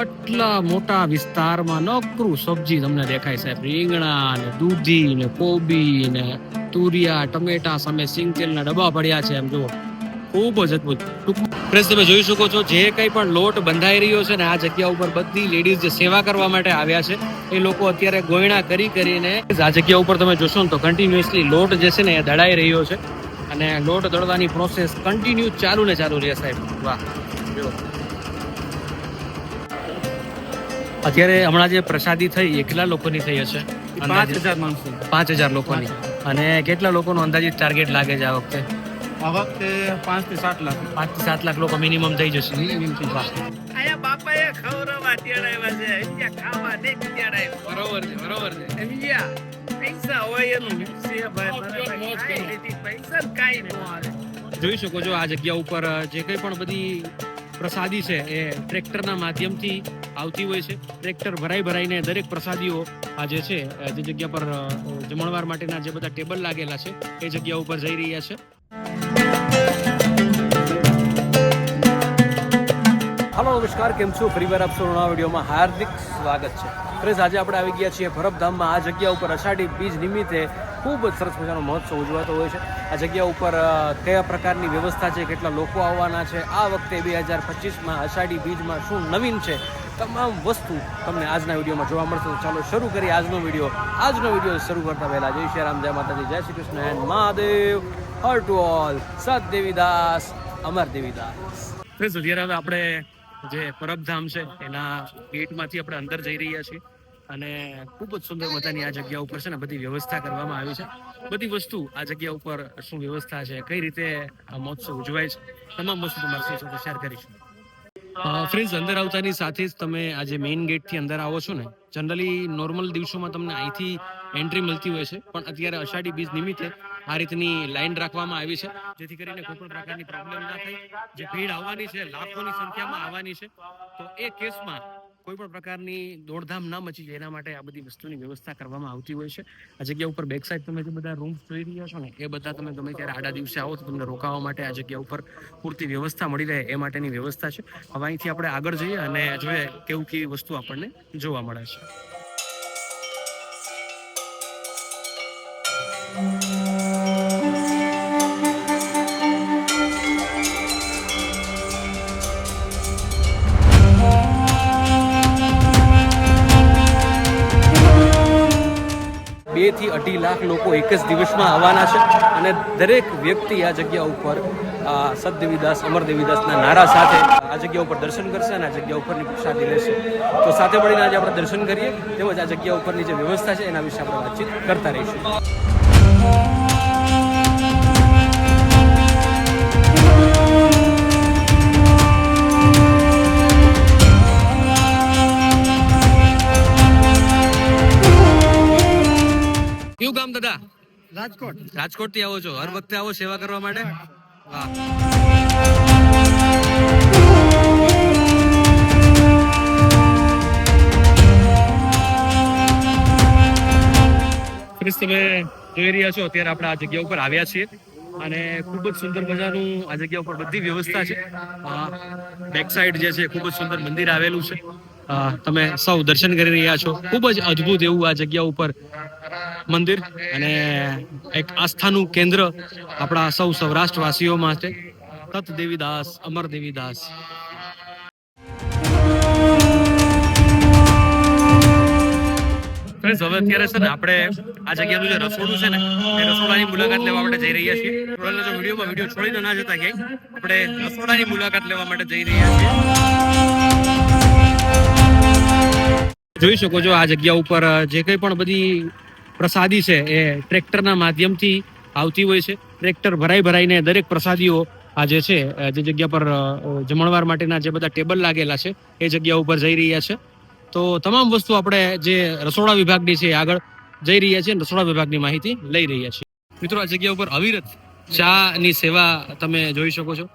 આટલા મોટા વિસ્તારમાં નકરું સબ્જી તમને દેખાય સાહેબ. રીંગણા ને દૂધી ને કોબી ને તુરિયા, ટમેટા સામે સિંગતેલના ડબ્બા પડ્યા છે એમ જુઓ. ખૂબ જ અદભુત. ફ્રેન્ડ્સ તમે જોઈ શકો છો, જે કંઈ પણ લોટ બંધાઈ રહ્યો છે ને આ જગ્યા ઉપર બધી લેડીઝ જે સેવા કરવા માટે આવ્યા છે, એ લોકો અત્યારે ગોયણા કરી કરીને આ જગ્યા ઉપર તમે જોશો ને તો કન્ટિન્યુઅસલી લોટ જે છે ને એ દળાઈ રહ્યો છે. અને લોટ દળવાની પ્રોસેસ કન્ટિન્યુ ચાલુ ને ચાલુ રહે સાહેબ. વાહ, જુઓ. અત્યારે હમણાં જે પ્રસાદી થઈ એ કેટલા લોકોની થઈ હશે? પાંચ હજાર માણસો પાંચ હજાર લોકોની. અને કેટલા લોકોનો અંદાજિત ટાર્ગેટ લાગે છે આ વખતે? આ વખતે પાંચથી સાત લાખ. પાંચથી સાત લાખ લોકો મિનિમમ થઈ જશે. આયા બાપાએ ખવડાવવા તેડાવ્યા છે. અહીંયા ખાવા દે તેડાવ્યા બરોબર છે બરોબર છે. સમજ્યા પૈસા હોય એનું છે ભાઈ મોજ, બરાબર. મોજ કાંઈ કરો. નથી. પૈસા ને ન હાલે. જોઈ શકો છો આ જગ્યા ઉપર જે કંઈ પણ બધી પ્રસાદી છે એ ટ્રેક્ટરના માધ્યમથી આવતી હોય છે. ટ્રેક્ટર ભરાઈ ભરાઈને દરેક પ્રસાદીઓ આ જે છે જે જગ્યા પર જમણવાર માટેના જે બધા ટેબલ લાગેલા છે, એ જગ્યા ઉપર જઈ રહ્યા છે. હલો, નમસ્કાર, કેમ છો? ફરીવાર આપ સૌના વિડીયોમાં હાર્દિક સ્વાગત છે. ફ્રેન્ડ્સ, આજે આપણે આવી ગયા છીએ ભરતધામમાં. આ જગ્યા ઉપર અષાઢી બીજ નિમિત્તે ખૂબ જ સરસ મજાનો મહોત્સવ ઉજવાતો હોય છે. આ જગ્યા ઉપર કયા પ્રકારની વ્યવસ્થા છે, કેટલા લોકો આવવાના છે, આ વખતે બે હજાર પચીસમાં અષાઢી બીજમાં શું નવીન છે, તમામ વસ્તુ તમને આજના વિડીયોમાં જોવા મળશે. તો ચાલો શરૂ કરીએ આજનો વીડિયો. આજનો વીડિયો શરૂ કરતા પહેલા જય શ્રી રામ, જય માતાજી, જય શ્રી કૃષ્ણ એન્ડ મહાદેવ. હર ટુ ઓલ સત દેવીદાસ અમર દેવીદાસ આપણે જે પરબધામ છે, એના ગેટમાંથી આપણે અંદર જઈ રહ્યા છીએ. અને ખૂબ જ સુંદર મજાની આ જગ્યા ઉપર છે ને બધી વ્યવસ્થા કરવામાં આવી છે. બધી વસ્તુ આ જગ્યા ઉપર શું વ્યવસ્થા છે, કઈ રીતે આ મહોત્સવ ઉજવાય છે, તમામ વસ્તુ તમારી સાથે શેર કરીશું. ફ્રેન્ડ્સ અંદર આવતાની સાથે જ તમે આજે મેઇન ગેટથી અંદર આવો છો ને જનરલી નોર્મલ દિવસોમાં તમને અહીંથી એન્ટ્રી મળતી હોય છે, પણ અત્યારે અષાઢી બીજ નિમિત્તે આ રીતની લાઈન રાખવામાં આવી છે, જેથી કરીને કોઈ પણ પ્રકારની પ્રોબ્લેમ ના થાય. જે ભીડ આવવાની છે, લાખોની સંખ્યામાં આવવાની છે, તો એ કેસમાં કોઈ પણ પ્રકારની દોડધામ ના મચી જાય, એના માટે આ બધી વસ્તુની વ્યવસ્થા કરવામાં આવતી હોય છે. આ જગ્યા ઉપર બેક સાઈડ તમે જે બધા રૂમ્સ જોઈ રહ્યા છો ને, એ બધા તમે ગમે ત્યારે આડા દિવસે આવો તો તમને રોકાવા માટે આ જગ્યા ઉપર પૂરતી વ્યવસ્થા મળી રહે, એ માટેની વ્યવસ્થા છે. હવે અહીંથી આપણે આગળ જઈએ અને જોઈએ કેવું કેવી વસ્તુ આપણને જોવા મળે છે. થી અઢી લાખ લોકો એક જ દિવસમાં આવવાના છે અને દરેક વ્યક્તિ આ જગ્યા ઉપર આ સદદેવીદાસ અમર દેવીદાસના નારા સાથે આ જગ્યા ઉપર દર્શન કરશે અને આ જગ્યા ઉપરની પ્રસાદી લેશે. તો સાથે મળીને આજે આપણે દર્શન કરીએ, તેમજ આ જગ્યા ઉપરની જે વ્યવસ્થા છે એના વિશે આપણે વાતચીત કરતા રહીશું. રાજકોટ. રાજકોટથી આવો છો. હર વખતે આવો સેવા કરવા માટે? તમે જોઈ રહ્યા છો અત્યારે આપણે આ જગ્યા ઉપર આવ્યા છીએ. અને ખૂબ જ સુંદર મજાનું આ જગ્યા ઉપર બધી વ્યવસ્થા છે. બેક સાઈડ જે છે ખૂબ જ સુંદર મંદિર આવેલું છે. તમે સૌ દર્શન કરી રહ્યા છો. ખૂબ જ અદ્ભુત એવું આ જગ્યા ઉપર મંદિર અને એક આસ્થાનું કેન્દ્ર આપણા સૌ સૌરાષ્ટ્રવાસીઓ માટે તત દેવીદાસ અમર દેવીદાસ હવે અત્યારે છે ને આપણે આ જગ્યાનું જે રસોડું છે ને, એ રસોડાની મુલાકાત લેવા માટે જઈ રહ્યા છીએ. થોડા જો વિડીયોમાં વીડિયો છોડીને ના જતા ક્યાંય. આપણે રસોડાની મુલાકાત લેવા માટે જઈ રહ્યા છીએ. જોઈ શકો છો આ જગ્યા ઉપર જે કંઈ પણ બધી પ્રસાદી છે એ ટ્રેક્ટરના માધ્યમથી આવતી હોય છે. ટ્રેક્ટર ભરાઈ ભરાઈને દરેક પ્રસાદીઓ આ જે છે જે જગ્યા પર જમણવાર માટેના જે બધા ટેબલ લાગેલા છે, એ જગ્યા ઉપર જઈ રહ્યા છે. તો તમામ વસ્તુ આપણે જે રસોડા વિભાગની છે આગળ જઈ રહ્યા છીએ રસોડા વિભાગની માહિતી લઈ રહ્યા છીએ. મિત્રો, આ જગ્યા ઉપર અવિરત ચા ની સેવા તમે જોઈ શકો છો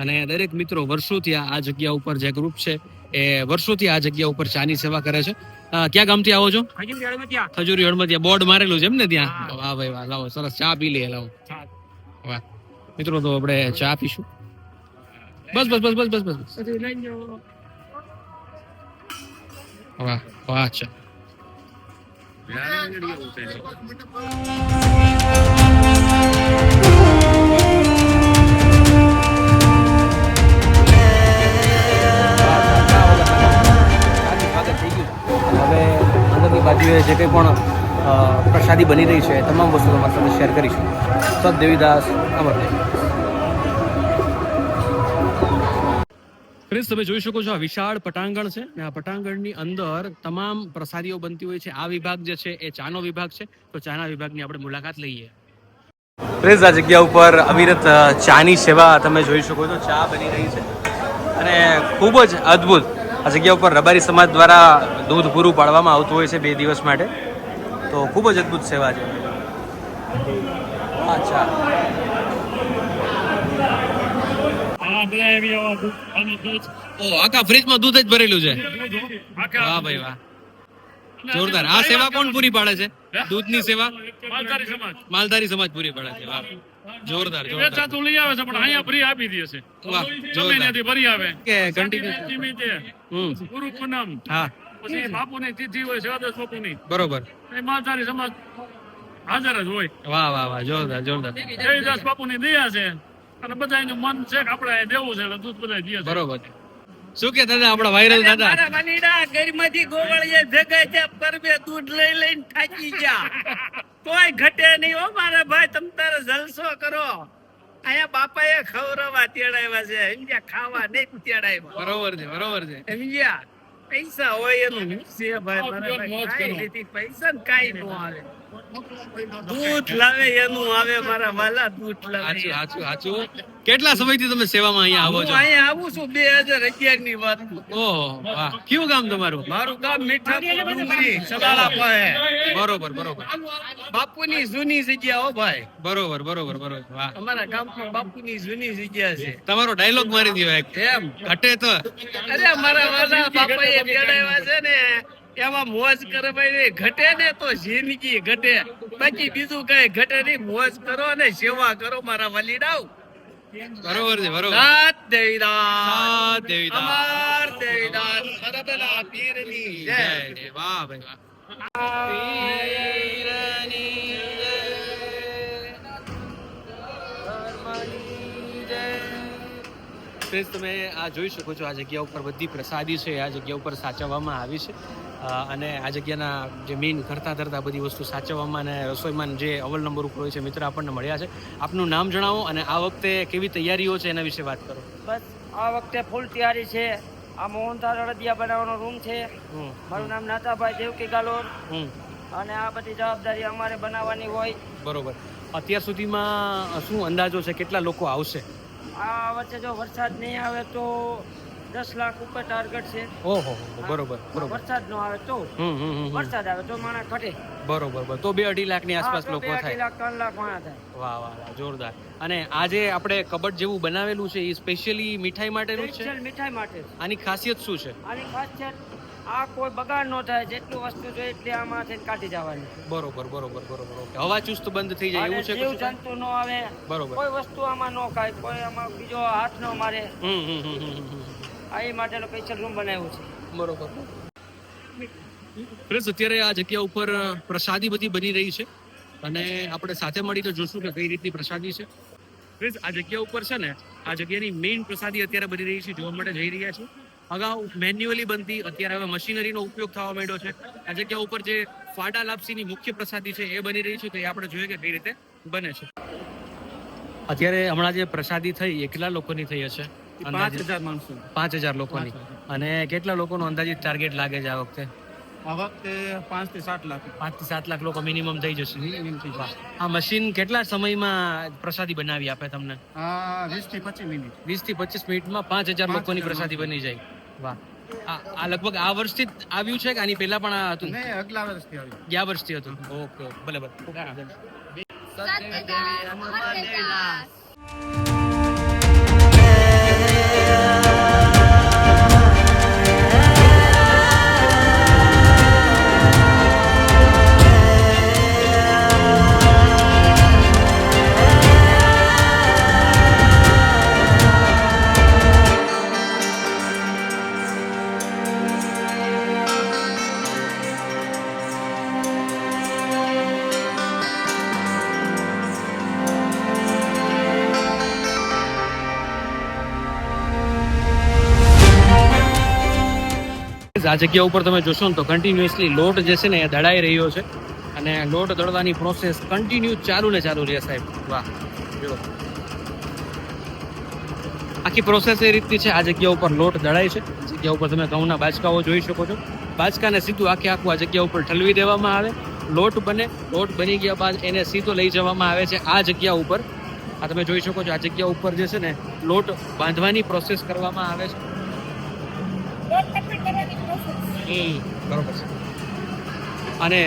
અને દરેક મિત્રો વર્ષોથી આ જગ્યા ઉપર જે ગ્રુપ છે એ વર્ષોથી આ જગ્યા ઉપર ચાની સેવા કરે છે. ક્યાં ગામથી આવો છો? ખજૂરી હળમતિયા બોર્ડ મારેલું છે એમ ને ત્યાં? વાહ ભાઈ વાહ લાવો સરસ ચા પી લે લાવો. વાહ. મિત્રો તો આપણે ચા પીશું. બસ બસ બસ બસ બસ બસ વાહ વાહ છે. જે કંઈ પણ પ્રસાદી બની રહી છે તમામ વસ્તુ તમારી સાથે શેર કરીશું. સત દેવીદાસ અમરદેવ ફ્રેન્ડ્સ તમે જોઈ શકો છો આ વિશાળ પટાંગણ છે અને આ પટાંગણની અંદર તમામ પ્રસાદીઓ બનતી હોય છે. આ વિભાગ જે છે એ ચાનો વિભાગ છે. તો ચાના વિભાગની આપણે મુલાકાત લઈએ. ફ્રેન્ડ્સ આ જગ્યા ઉપર અવિરત ચાની સેવા તમે જોઈ શકો છો. ચા બની રહી છે. અને ખૂબ જ અદ્ભુત આ જગ્યા ઉપર રબારી સમાજ દ્વારા દૂધ પૂરું પાડવામાં આવતું હોય છે બે દિવસ માટે. તો ખૂબ જ અદ્ભુત સેવા છે. અચ્છા. ઓ આખા ફ્રીજમાં દૂધ જ ભરેલું છે. વાહ ભાઈ વાહ. જોરદાર. આ સેવા કોણ પૂરી પાડે છે? દૂધની સેવા? માલધારી સમાજ. માલધારી સમાજ પૂરી પાડે છે. વાહ. જોરદાર વેચાતું લઈ આવે છે પણ અહીંયા ફ્રી આપી દે છે. ત્યાંથી ભરી આવે. કે કન્ટિન્યુ નિમિત્તે ગુરુ પૂનમ. હા. પછી બાપુની તિથિ હોય સેવાદાસ બાપુની. બરોબર. એ માલધારી સમાજ હાજર જ હોય. વાહ વાહ વાહ જોરદાર જોરદાર. જયદાસ બાપુની દયા છે. અને બધા એનું મન છે કે આપણે દેવું છે એટલે દૂધ બધા દે છે. બરોબર. શું કે દાદા આપણા વાયરલ દાદા? મારા મનીડા ઘરમાંથી ગોવળીએ ભેગા છે પરબે દૂધ લઈ લઈને થાકી ગયા. કોઈ ઘટે નહીં હો મારા ભાઈ તમ તારે જલસો કરો. અહીંયા બાપાએ ખવડાવવા તેડાવ્યા છે. સમજ્યા? ખાવા નહીં તેડાવ્યા બરોબર છે બરોબર છે. સમજ્યા? પૈસા હોય એનું. છે ભાઈ પૈસા ને કઈ નો આવે. દૂધ લાવે એનું આવે મારા વાલા દૂધ લાવે. સાચું સાચું કેટલા સમયથી તમે સેવામાં અહીંયા આવો છો? અહીંયા આવું છું બે હજાર અગિયારની વાત ઓહો વાહ. કયું ગામ તમારું? મારું ગામ મીઠાપુર ડુંગરી સદાળા પાસે બરોબર બરોબર. બાપુની જૂની જગ્યા હો ભાઈ. બરોબર બરોબર બરોબર વાહ. અમારા ગામમાં બાપુની જૂની જગ્યા છે. તમારો ડાયલોગ મારી દીધો એમ. ઘટે તો. અરે મારા વાલા બાપાએ તેડાવ્યા છે ને. એમાં મોજ કરે ભાઈ ઘટે ને તો જિંદગી ઘટે. બાકી બીજું કઈ ઘટે નહીં મોજ કરો ને સેવા કરો મારા વલીડાઓ બરોબર છે બરોબર. સાત દેવીદાસ. સાત દેવીદાસ. અમાર દેવીદાસ સરબલા પીરની જય. વાહ ભાઈ પીરની Friends, તમે આ જોઈ શકો છો આ જગ્યા ઉપર બધી પ્રસાદી છે આ જગ્યા ઉપર સાચવવામાં આવી છે. અને આ જગ્યાના જે મેઇન કરતા ધરતા બધી વસ્તુ સાચવવામાં અને રસોઈમાં જે અવલ નંબર ઉપર હોય છે મિત્ર આપણને મળ્યા છે. આપનું નામ જણાવો અને આ વખતે કેવી તૈયારીઓ છે એના વિશે વાત કરો. બસ આ વખતે ફૂલ તૈયારી છે. આ મોહનથાળ અડદિયા બનાવવાનો રૂમ છે. મારું નામ નાતાભાઈ દેવકી ગાલોર. અને આ બધી જવાબદારી અમારે બનાવવાની હોય. બરોબર. અત્યાર સુધીમાં શું અંદાજો છે કેટલા લોકો આવશે? આ વચ્ચે જો વરસાદ નહીં આવે તો દસ લાખ ઉપર ટાર્ગેટ છે. ઓહો બરોબર બરોબર. વરસાદ નો આવે તો. વરસાદ આવે તો માણસ ઘટે. બરોબર તો બે અઢી લાખની આસપાસ લોકો અઢી થાય. લાખ ત્રણ લાખ માણસ થાય. વાહ વાહ વાહ જોરદાર. અને આજે આપણે કબડ જેવું બનાવેલું છે એ સ્પેશિયલી મીઠાઈ માટેનું છે? મીઠાઈ માટે. આની ખાસિયત શું છે? આની ખાસિયત આ કોઈ બગાડ ન થાય જેટલું વસ્તુ જોઈએ એટલી આમાંથી કાઢી જવાની. બરોબર બરોબર બરોબર. ઓકે હવા ચુસ્ત બંધ થઈ જાય એવું છે જીવ જંતુ ન આવે બરોબર. કોઈ વસ્તુ આમાં ન ખાય કોઈ આમાં બીજો હાથ ન મારે. હમ હમ હમ આ એ માટેનો સ્પેશિયલ રૂમ બનાવ્યો છે. બરોબર. ફ્રેન્ડ્સ અત્યારે આ જગ્યા ઉપર પ્રસાદી બધી બની રહી છે. અને આપણે સાથે મળીને જોશું કે કઈ રીતની પ્રસાદી છે. ફ્રેન્ડ્સ આ જગ્યા ઉપર છે ને આ જગ્યાની મેઇન પ્રસાદી અત્યારે બની રહી છે જોવા માટે જઈ રહ્યા છે અગાઉ મેન્યુઅલી બનતી અત્યારે હવે મશીનરીનો ઉપયોગ થવા માંડ્યો છે. આ જગ્યા ઉપર જે ફાડા લાપસીની મુખ્ય પ્રસાદી છે એ બની રહી છે તો એ આપણે જોઈએ કે કઈ રીતે બને છે. અત્યારે હમણાં જે પ્રસાદી થઈ એ કેટલા લોકોની થઈ હશે? પાંચ હજાર માણસો પાંચ હજાર લોકોની. અને કેટલા લોકોનો અંદાજિત ટાર્ગેટ લાગે છે આ વખતે? આ વખતે પાંચથી સાત લાખ. પાંચથી સાત લાખ લોકો મિનિમમ થઈ જશે. વાહ. આ મશીન કેટલા સમયમાં પ્રસાદી બનાવી આપે તમને? વીસથી પચીસ મિનિટ. વીસથી પચીસ મિનિટમાં પાંચ હજાર લોકોની પ્રસાદી બની જાય. વાહ. આ લગભગ આ વર્ષથી જ આવ્યું છે કે આની પહેલા પણ આ હતું? નહીં અગલા વર્ષથી આવ્યું. ગયા વર્ષથી હતું. ઓકે ભલે ભલે. સત્યદેવી અમરદાસ આ જગ્યા ઉપર તમે જોશો ને તો કન્ટિન્યુઅસલી લોટ જે છે ને એ દળાઈ રહ્યો છે. અને લોટ દળવાની પ્રોસેસ કન્ટિન્યુ ચાલુ ને ચાલુ રહે સાહેબ. વાહ જો આખી પ્રોસેસ એ રીતની છે, આ જગ્યા ઉપર લોટ દળાય છે. જગ્યા ઉપર તમે ઘઉંના બાચકાઓ જોઈ શકો છો. બાચકાને સીધું આખે આખું આ જગ્યા ઉપર ઠલવી દેવામાં આવે. લોટ બને, લોટ બની ગયા બાદ એને સીધો લઈ જવામાં આવે છે આ જગ્યા ઉપર. આ તમે જોઈ શકો છો, આ જગ્યા ઉપર જે છે ને લોટ બાંધવાની પ્રોસેસ કરવામાં આવે છે. બરોબર છે. અને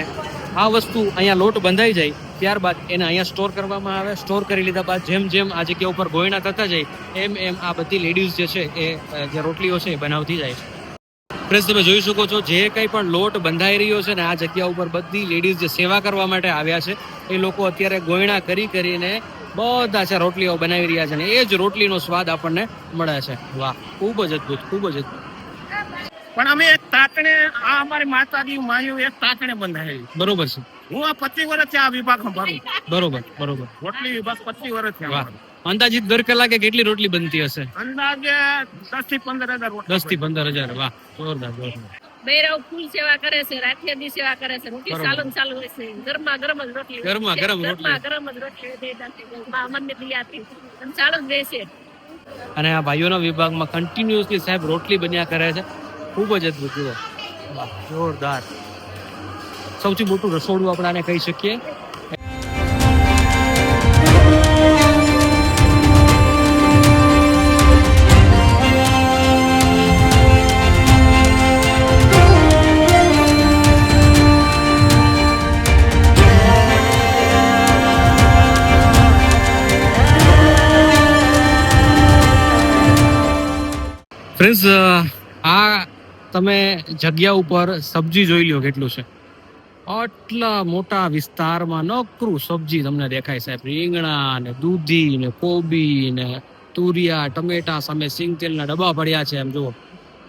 આ વસ્તુ અહીંયા લોટ બંધાઈ જાય ત્યારબાદ એને અહીંયા સ્ટોર કરવામાં આવે સ્ટોર કરી લીધા બાદ જેમ જેમ આ જગ્યા ઉપર ગોયણા થતા જાય એમ એમ આ બધી લેડીઝ જે છે એ જે રોટલીઓ છે એ બનાવતી જાય છે. ફ્રેન્ડ્સ તમે જોઈ શકો છો જે કંઈ પણ લોટ બંધાઈ રહ્યો છે ને આ જગ્યા ઉપર બધી લેડીઝ જે સેવા કરવા માટે આવ્યા છે એ લોકો અત્યારે ગોયણા કરી કરીને બધા છે રોટલીઓ બનાવી રહ્યા છે ને એ જ રોટલીનો સ્વાદ આપણને મળે છે. વાહ ખૂબ જ અદ્ભુત ખૂબ જ અદ્ભુત. પણ અમે એક તાતણે આ અમારી માતાજી માયું એક તાતણે બંધાયેલી. બરોબર છે. હું આ પચીસ વર્ષથી આ વિભાગ ભરું બરોબર બરોબર. રોટલી વિભાગ પચીસ વર્ષથી વાહ. અંદાજિત દર કલાકે કેટલી રોટલી બનતી હશે? અંદાજે દસથી પંદર હજાર દસથી પંદર હજાર વાહ. જોરદાર જોરદાર. બૈરાવ ફૂલ સેવા કરે છે રાઠિયાની સેવા કરે છે રોટલી ચાલુ ચાલુ હોય છે. ગરમા ગરમ જ રોટલી ગરમા ગરમ રોટલી. ગરમ જ રોટલી દઈ દાતી માં અમને દી આપી. ચાલુ જ રહેશે અને આ ભાઈઓના વિભાગમાં કન્ટિન્યુઅસલી સાહેબ રોટલી બન્યા કરે છે. ખૂબ જ અદ્ભુત જુઓ વાહ, જોરદાર. સૌથી મોટું રસોડું આપણે આને કહી શકીએ. ફ્રેન્ડ્સ આ તમે જગ્યા ઉપર સબ્જી જોઈ લો કેટલું છે. આટલા મોટા વિસ્તારમાં નકરું સબ્જી તમને દેખાય સાહેબ. રીંગણા ને દૂધી ને કોબી ને તુરિયા, ટમેટા સામે સિંગ તેલના ડબ્બા પડ્યા છે એમ જુઓ.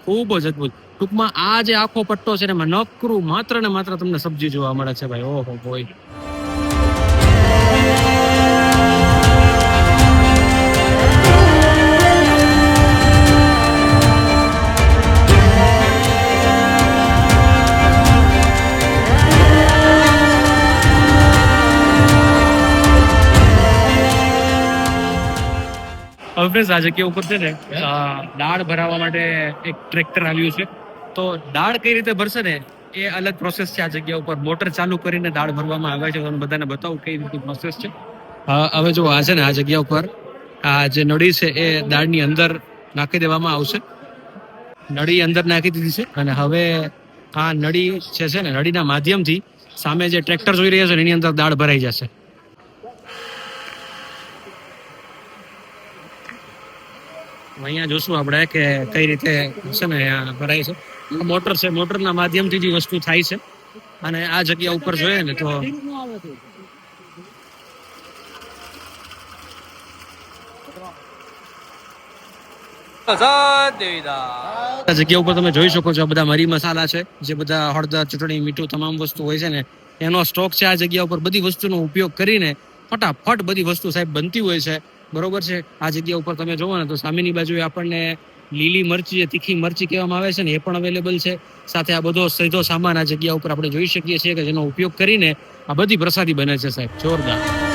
ખૂબ જ અદ્ભુત. ટૂંકમાં આ જે આખો પટ્ટો છે એમાં નકરું માત્ર ને માત્ર તમને સબ્જી જોવા મળે છે ભાઈ. ઓહો બોય હવે ફ્રેન્ડ્સ આ જગ્યા ઉપર છે ને દાળ ભરાવવા માટે એક ટ્રેક્ટર આવ્યું છે. તો દાળ કઈ રીતે ભરશે ને એ અલગ પ્રોસેસ છે આ જગ્યા ઉપર. મોટર ચાલુ કરીને દાળ ભરવામાં આવે છે તમને બધાને બતાવું કઈ રીતની પ્રોસેસ છે. હવે જો આ છે ને આ જગ્યા ઉપર આ જે નળી છે એ દાળની અંદર નાખી દેવામાં આવશે. નળી અંદર નાખી દીધી છે અને હવે આ નળી છે ને નળીના માધ્યમથી સામે જે ટ્રેક્ટર જોઈ રહ્યા છે એની અંદર દાળ ભરાઈ જશે. અહીંયા જોશું આપણે કે કઈ રીતે છે ને ભરાય છે. મોટર છે, મોટરના માધ્યમથી જે વસ્તુ થાય છે. અને આ જગ્યા ઉપર જોઈએ ને તો આ જગ્યા ઉપર તમે જોઈ શકો છો બધા મરી મસાલા છે, જે બધા હળદર, ચટણી, મીઠું તમામ વસ્તુ હોય છે ને, એનો સ્ટોક છે આ જગ્યા ઉપર. બધી વસ્તુનો ઉપયોગ કરીને ફટાફટ બધી વસ્તુ સાહેબ બનતી હોય છે. બરોબર છે? આ જગ્યા ઉપર તમે જોવો ને તો સામેની બાજુએ આપણને લીલી મરચી જે તીખી મરચી કહેવામાં આવે છે ને એ પણ અવેલેબલ છે. સાથે આ બધો સીધો સામાન આ જગ્યા ઉપર આપણે જોઈ શકીએ છીએ કે જેનો ઉપયોગ કરીને આ બધી પ્રસાદી બને છે સાહેબ. જોરદાર.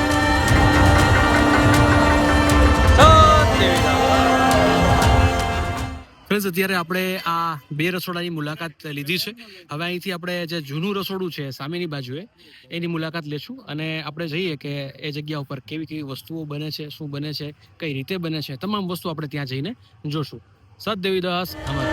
ફ્રેન્ડ્સ અત્યારે આપણે આ બે રસોડાની મુલાકાત લીધી છે. હવે અહીંથી આપણે જે જૂનું રસોડું છે સામેની બાજુએ, એની મુલાકાત લેશું અને આપણે જઈએ કે એ જગ્યા ઉપર કેવી કેવી વસ્તુઓ બને છે, શું બને છે, કઈ રીતે બને છે, તમામ વસ્તુ આપણે ત્યાં જઈને જોશું. સત દેવીદાસ અમારા